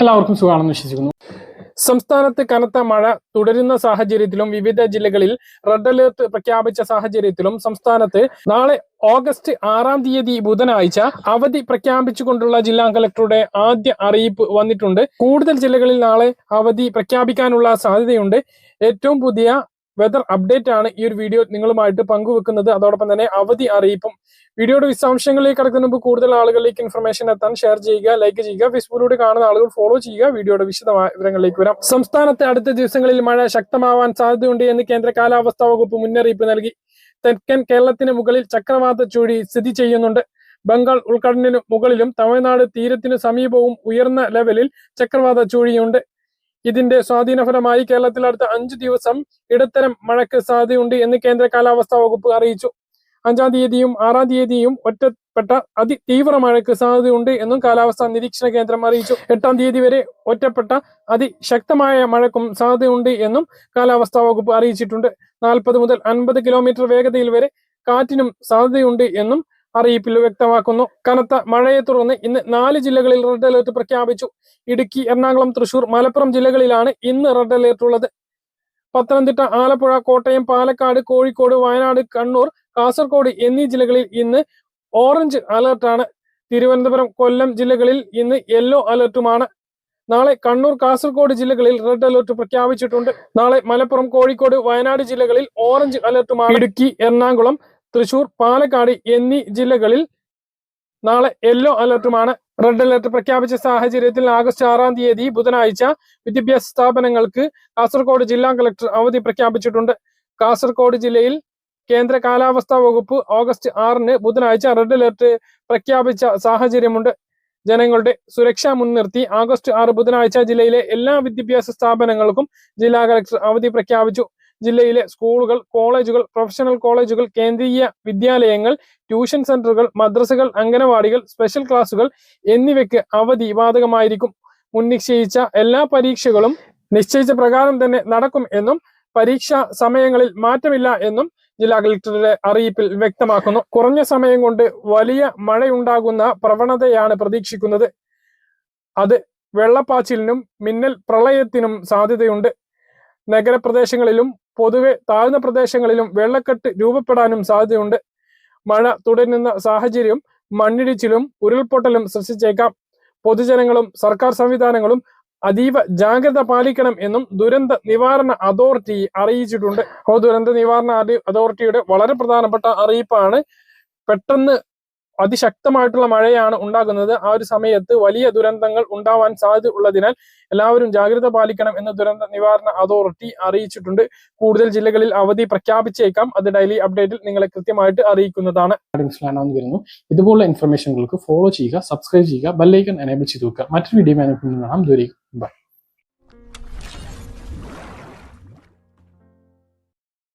എല്ലാവർക്കും സുഖമാണെന്ന് വിശ്വസിക്കുന്നു. സംസ്ഥാനത്ത് കനത്ത മഴ തുടരുന്ന സാഹചര്യത്തിലും വിവിധ ജില്ലകളിൽ റെഡ് അലേർട്ട് പ്രഖ്യാപിച്ച സാഹചര്യത്തിലും സംസ്ഥാനത്ത് നാളെ ഓഗസ്റ്റ് ആറാം തീയതി ബുധനാഴ്ച അവധി പ്രഖ്യാപിച്ചുകൊണ്ടുള്ള ജില്ലാ കളക്ടറുടെ ആദ്യ അറിയിപ്പ് വന്നിട്ടുണ്ട്. കൂടുതൽ ജില്ലകളിൽ നാളെ അവധി പ്രഖ്യാപിക്കാനുള്ള സാധ്യതയുണ്ട്. ഏറ്റവും പുതിയ വെതർ അപ്ഡേറ്റ് ആണ് ഈ ഒരു വീഡിയോ നിങ്ങളുമായിട്ട് പങ്കുവെക്കുന്നത്. അതോടൊപ്പം തന്നെ അവധി അറിയിപ്പും. വീഡിയോയുടെ വിശദാംശങ്ങളിലേക്ക് കടക്കുന്ന മുമ്പ് കൂടുതൽ ആളുകളിലേക്ക് ഇൻഫർമേഷൻ എത്താൻ ഷെയർ ചെയ്യുക ലൈക്ക് ചെയ്യുക ഫേസ്ബുക്കിലൂടെ കാണുന്ന ആളുകൾ ഫോളോ ചെയ്യുക. വീഡിയോയുടെ വിശദമായ വിവരങ്ങളിലേക്ക് വരാം. സംസ്ഥാനത്തെ അടുത്ത ദിവസങ്ങളിൽ മഴ ശക്തമാവാൻ സാധ്യതയുണ്ട് എന്ന് കേന്ദ്ര കാലാവസ്ഥാ വകുപ്പ് മുന്നറിയിപ്പ് നൽകി. തെക്കൻ കേരളത്തിന് മുകളിൽ ചക്രവാത ചുഴി സ്ഥിതി ചെയ്യുന്നുണ്ട്. ബംഗാൾ ഉൾക്കടലിനു മുകളിലും തമിഴ്നാട് തീരത്തിനു സമീപവും ഉയർന്ന ലെവലിൽ ചക്രവാത ചുഴിയുണ്ട്. ഇതിന്റെ സ്വാധീനഫലമായി കേരളത്തിൽ അടുത്ത അഞ്ചു ദിവസം ഇടത്തരം മഴയ്ക്ക് സാധ്യതയുണ്ട് എന്ന് കേന്ദ്ര കാലാവസ്ഥാ വകുപ്പ് അറിയിച്ചു. അഞ്ചാം തീയതിയും ആറാം തീയതിയും ഒറ്റപ്പെട്ട അതിതീവ്ര മഴയ്ക്ക് സാധ്യതയുണ്ട് എന്നും കാലാവസ്ഥാ നിരീക്ഷണ കേന്ദ്രം അറിയിച്ചു. എട്ടാം തീയതി വരെ ഒറ്റപ്പെട്ട അതിശക്തമായ മഴയ്ക്കും സാധ്യതയുണ്ട് എന്നും കാലാവസ്ഥാ വകുപ്പ് അറിയിച്ചിട്ടുണ്ട്. നാൽപ്പത് മുതൽ അൻപത് കിലോമീറ്റർ വേഗതയിൽ വരെ കാറ്റിനും സാധ്യതയുണ്ട് എന്നും അറിയിപ്പിൽ വ്യക്തമാക്കുന്നു. കനത്ത മഴയെ തുടർന്ന് ഇന്ന് നാല് ജില്ലകളിൽ റെഡ് അലേർട്ട് പ്രഖ്യാപിച്ചു. ഇടുക്കി എറണാകുളം തൃശൂർ മലപ്പുറം ജില്ലകളിലാണ് ഇന്ന് റെഡ് അലേർട്ട് ഉള്ളത്. പത്തനംതിട്ട ആലപ്പുഴ കോട്ടയം പാലക്കാട് കോഴിക്കോട് വയനാട് കണ്ണൂർ കാസർഗോഡ് എന്നീ ജില്ലകളിൽ ഇന്ന് ഓറഞ്ച് അലേർട്ടാണ് തിരുവനന്തപുരം കൊല്ലം ജില്ലകളിൽ ഇന്ന് യെല്ലോ അലേർട്ടുമാണ് നാളെ കണ്ണൂർ കാസർഗോഡ് ജില്ലകളിൽ റെഡ് അലർട്ട് പ്രഖ്യാപിച്ചിട്ടുണ്ട്. നാളെ മലപ്പുറം കോഴിക്കോട് വയനാട് ജില്ലകളിൽ ഓറഞ്ച് അലർട്ടുമാണ് ഇടുക്കി എറണാകുളം തൃശൂർ പാലക്കാട് എന്നീ ജില്ലകളിൽ നാളെ യെല്ലോ അലർട്ടുമാണ്. റെഡ് അലർട്ട് പ്രഖ്യാപിച്ച സാഹചര്യത്തിൽ ആഗസ്റ്റ് ആറാം തീയതി ബുധനാഴ്ച വിദ്യാഭ്യാസ സ്ഥാപനങ്ങൾക്ക് കാസർഗോഡ് ജില്ലാ കളക്ടർ അവധി പ്രഖ്യാപിച്ചിട്ടുണ്ട്. കാസർഗോഡ് ജില്ലയിൽ കേന്ദ്ര കാലാവസ്ഥാ വകുപ്പ് ഓഗസ്റ്റ് ആറിന് ബുധനാഴ്ച റെഡ് അലർട്ട് പ്രഖ്യാപിച്ച സാഹചര്യമുണ്ട്. ജനങ്ങളുടെ സുരക്ഷ മുൻനിർത്തി ആഗസ്റ്റ് ആറ് ബുധനാഴ്ച ജില്ലയിലെ എല്ലാ വിദ്യാഭ്യാസ സ്ഥാപനങ്ങൾക്കും ജില്ലാ കളക്ടർ അവധി പ്രഖ്യാപിച്ചു. ജില്ലയിലെ സ്കൂളുകൾ കോളേജുകൾ പ്രൊഫഷണൽ കോളേജുകൾ കേന്ദ്രീയ വിദ്യാലയങ്ങൾ ട്യൂഷൻ സെന്ററുകൾ മദ്രസകൾ അംഗനവാടികൾ സ്പെഷ്യൽ ക്ലാസുകൾ എന്നിവയ്ക്ക് അവധി ബാധകമായിരിക്കും. മുൻനിശ്ചയിച്ച എല്ലാ പരീക്ഷകളും നിശ്ചയിച്ച പ്രകാരം തന്നെ നടക്കും എന്നും പരീക്ഷാ സമയങ്ങളിൽ മാറ്റമില്ല എന്നും ജില്ലാ കളക്ടറുടെ അറിയിപ്പിൽ വ്യക്തമാക്കുന്നു. കുറഞ്ഞ സമയം കൊണ്ട് വലിയ മഴയുണ്ടാകുന്ന പ്രവണതയാണ് പ്രതീക്ഷിക്കുന്നത്. അത് വെള്ളപ്പാച്ചിലിനും മിന്നൽ പ്രളയത്തിനും സാധ്യതയുണ്ട്. നഗരപ്രദേശങ്ങളിലും പൊതുവെ താഴ്ന്ന പ്രദേശങ്ങളിലും വെള്ളക്കെട്ട് രൂപപ്പെടാനും സാധ്യതയുണ്ട്. മഴ തുടരുന്ന സാഹചര്യം മണ്ണിടിച്ചിലും ഉരുൾപൊട്ടലും സൃഷ്ടിച്ചേക്കാം. പൊതുജനങ്ങളും സർക്കാർ സംവിധാനങ്ങളും അതീവ ജാഗ്രത പാലിക്കണം എന്നും ദുരന്ത നിവാരണ അതോറിറ്റി അറിയിച്ചിട്ടുണ്ട്. ഓ ദുരന്ത നിവാരണ അതോറിറ്റിയുടെ വളരെ പ്രധാനപ്പെട്ട അറിയിപ്പാണ്. പെട്ടെന്ന് അതിശക്തമായിട്ടുള്ള മഴയാണ് ഉണ്ടാകുന്നത്. ആ ഒരു സമയത്ത് വലിയ ദുരന്തങ്ങൾ ഉണ്ടാവാൻ സാധ്യത ഉള്ളതിനാൽ എല്ലാവരും ജാഗ്രത പാലിക്കണം എന്ന് ദുരന്ത നിവാരണ അതോറിറ്റി അറിയിച്ചിട്ടുണ്ട്. കൂടുതൽ ജില്ലകളിൽ അവധി പ്രഖ്യാപിച്ചേക്കാം. അത് ഡെയിലി അപ്ഡേറ്റിൽ നിങ്ങളെ കൃത്യമായിട്ട് അറിയിക്കുന്നതാണ്. ഇതുപോലുള്ള ഇൻഫർമേഷനുകൾക്ക് ഫോളോ ചെയ്യുക സബ്സ്ക്രൈബ് ചെയ്യുക ബെല്ലൈക്കൺ എനേബിൾ ചെയ്ത് വെക്കുക. മറ്റൊരു വീഡിയോ കാണാം.